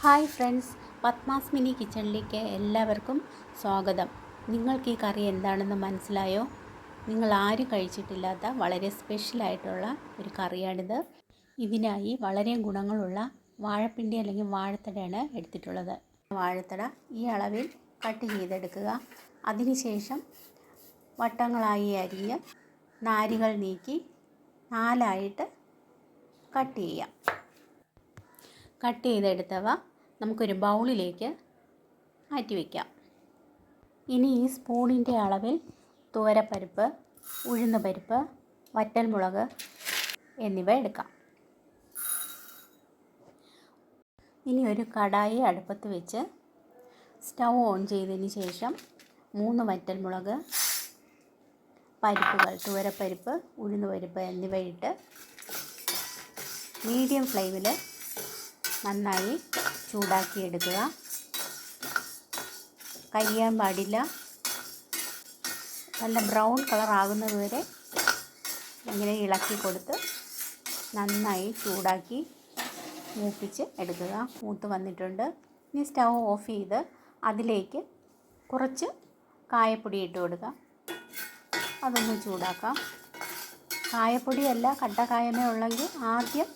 Hi friends Padmas mini കിച്ചണിലേക്ക് എല്ലാവർക്കും സ്വാഗതം. നിങ്ങൾക്ക് ഈ കറി എന്താണെന്ന് മനസ്സിലായോ? നിങ്ങൾ ആരും കഴിച്ചിട്ടില്ലാത്ത വളരെ സ്പെഷ്യലായിട്ടുള്ള ഒരു കറിയാണിത്. ഇതിനായി വളരെ ഗുണങ്ങളുള്ള വാഴപ്പിണ്ടി അല്ലെങ്കിൽ വാഴത്തടയാണ് എടുത്തിട്ടുള്ളത്. വാഴത്തട ഈ അളവിൽ കട്ട് ചെയ്തെടുക്കുക. അതിനുശേഷം വട്ടങ്ങളായി അരിഞ്ഞ് നാരികൾ നീക്കി നാലായിട്ട് കട്ട് ചെയ്യാം. കട്ട് ചെയ്തെടുത്തവ നമുക്കൊരു ബൗളിലേക്ക് മാറ്റി വയ്ക്കാം ഇനി ഈ സ്പൂണിന്റെ അളവിൽ തുവരപ്പരിപ്പ് ഉഴുന്ന് പരിപ്പ് വറ്റൽമുളക് എന്നിവ എടുക്കാം. ഇനി ഒരു കടായി അടുപ്പത്ത് വെച്ച് സ്റ്റൗ ഓൺ ചെയ്തതിന് ശേഷം മൂന്ന് വറ്റൽമുളക് പരിപ്പുകൾ തുവരപ്പരിപ്പ് ഉഴുന്ന് പരിപ്പ് എന്നിവ ഇട്ട് മീഡിയം ഫ്ലെയിമിൽ നന്നായി ചൂടാക്കിയെടുക്കുക. കരിയാൻ പാടില്ല. നല്ല ബ്രൗൺ കളർ ആകുന്നത് വരെ ഇങ്ങനെ ഇളക്കി കൊടുത്ത് നന്നായി ചൂടാക്കി മൂപ്പിച്ച് എടുക്കുക. മൂത്ത് വന്നിട്ടുണ്ട്. ഇനി സ്റ്റൗ ഓഫ് ചെയ്ത് അതിലേക്ക് കുറച്ച് കായപ്പൊടി ഇട്ട് കൊടുക്കുക. അതൊന്ന് ചൂടാക്കാം. കായപ്പൊടിയല്ല കട്ട കായമേ ഉള്ളെങ്കിൽ ആദ്യം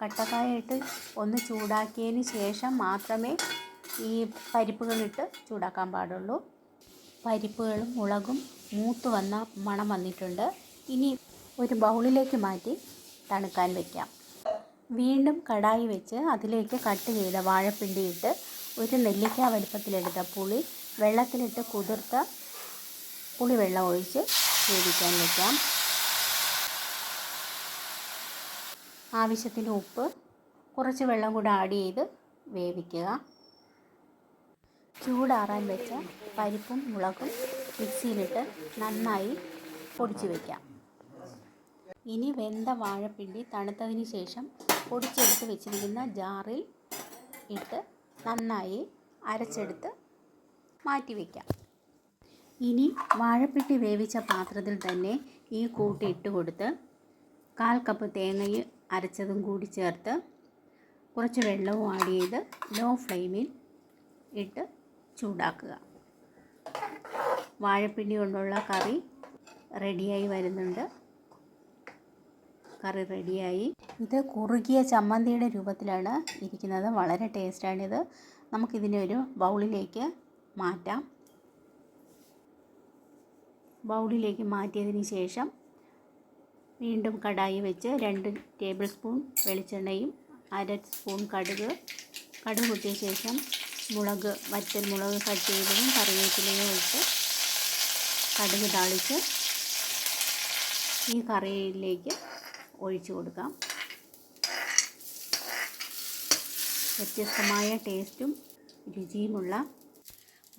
കട്ടക്കായ ഇട്ട് ഒന്ന് ചൂടാക്കിയതിന് ശേഷം മാത്രമേ ഈ പരിപ്പുകളിട്ട് ചൂടാക്കാൻ പാടുള്ളൂ. പരിപ്പുകളും മുളകും മൂത്ത് വന്ന മണം വന്നിട്ടുണ്ട്. ഇനി ഒരു ബൗളിലേക്ക് മാറ്റി തണുക്കാൻ വയ്ക്കാം വീണ്ടും കടായി വെച്ച് അതിലേക്ക് കട്ട് ചെയ്ത വാഴപ്പിണ്ടി ഇട്ട് ഒരു നെല്ലിക്ക വലുപ്പത്തിലെടുത്ത പുളി വെള്ളത്തിലിട്ട് കുതിർത്ത പുളിവെള്ളം ഒഴിച്ച് വേവിക്കാൻ വയ്ക്കാം ആവശ്യത്തിന് ഉപ്പ് കുറച്ച് വെള്ളം കൂടെ ആഡ് ചെയ്ത് വേവിക്കുക. ചൂടാറാൻ വെച്ച പരിപ്പും മുളകും മിക്സിയിലിട്ട് നന്നായി പൊടിച്ച് വയ്ക്കാം ഇനി വെന്ത വാഴപ്പിണ്ടി തണുത്തതിന് ശേഷം പൊടിച്ചെടുത്ത് വെച്ചിരിക്കുന്ന ജാറിൽ ഇട്ട് നന്നായി അരച്ചെടുത്ത് മാറ്റി വയ്ക്കാം ഇനി വാഴപ്പിണ്ടി വേവിച്ച പാത്രത്തിൽ തന്നെ ഈ കൂട്ടി ഇട്ട് കൊടുത്ത് കാൽ കപ്പ് തേങ്ങയും അരച്ചതും കൂടി ചേർത്ത് കുറച്ച് വെള്ളവും ആഡ് ചെയ്ത് ലോ ഫ്ലെയിമിൽ ഇട്ട് ചൂടാക്കുക. വാഴപ്പിണ്ടി കൊണ്ടുള്ള കറി റെഡിയായി വരുന്നുണ്ട്. കറി റെഡിയായി ഇത് കുറുകിയ ചമ്മന്തിയുടെ രൂപത്തിലാണ് ഇരിക്കുന്നത്. വളരെ ടേസ്റ്റാണിത് നമുക്കിതിനെ ഒരു ബൗളിലേക്ക് മാറ്റാം. ബൗളിലേക്ക് മാറ്റിയതിന് ശേഷം വീണ്ടും കടായി വെച്ച് രണ്ട് ടേബിൾ സ്പൂൺ വെളിച്ചെണ്ണയും അര സ്പൂൺ കടുക്. കടുക് പൊട്ടിയ ശേഷം മുളക് വറ്റൽ മുളക് കട്ട് ചെയ്തതും കറിവേപ്പിലയും ഇട്ട് കടുക് താളിച്ച് ഈ കറിയിലേക്ക് ഒഴിച്ചു കൊടുക്കാം. വ്യത്യസ്തമായ ടേസ്റ്റും രുചിയുമുള്ള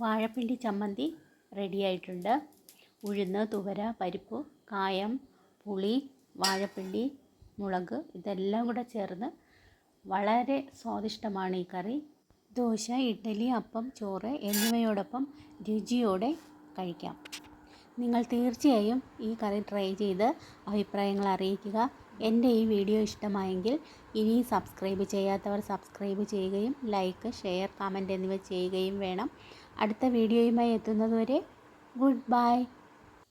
വാഴപ്പിണ്ടി ചമ്മന്തി റെഡിയായിട്ടുണ്ട്. ഉഴുന്ന് തുവര പരിപ്പ് കായം പുളി വാഴപ്പിണ്ടി മുളക് ഇതെല്ലാം കൂടെ ചേർന്ന് വളരെ സ്വാദിഷ്ടമാണ് ഈ കറി. ദോശ ഇഡ്ഡലി അപ്പം ചോറ് എന്നിവയോടൊപ്പം രുചിയോടെ കഴിക്കാം. നിങ്ങൾ തീർച്ചയായും ഈ കറി ട്രൈ ചെയ്ത് അഭിപ്രായങ്ങൾ അറിയിക്കുക. എന്റെ ഈ വീഡിയോ ഇഷ്ടമായെങ്കിൽ ഇനി സബ്സ്ക്രൈബ് ചെയ്യാത്തവർ സബ്സ്ക്രൈബ് ചെയ്യുകയും ലൈക്ക് ഷെയർ കമന്റ് എന്നിവ ചെയ്യുകയും വേണം. അടുത്ത വീഡിയോയുമായി എത്തുന്നതുവരെ ഗുഡ് ബൈ.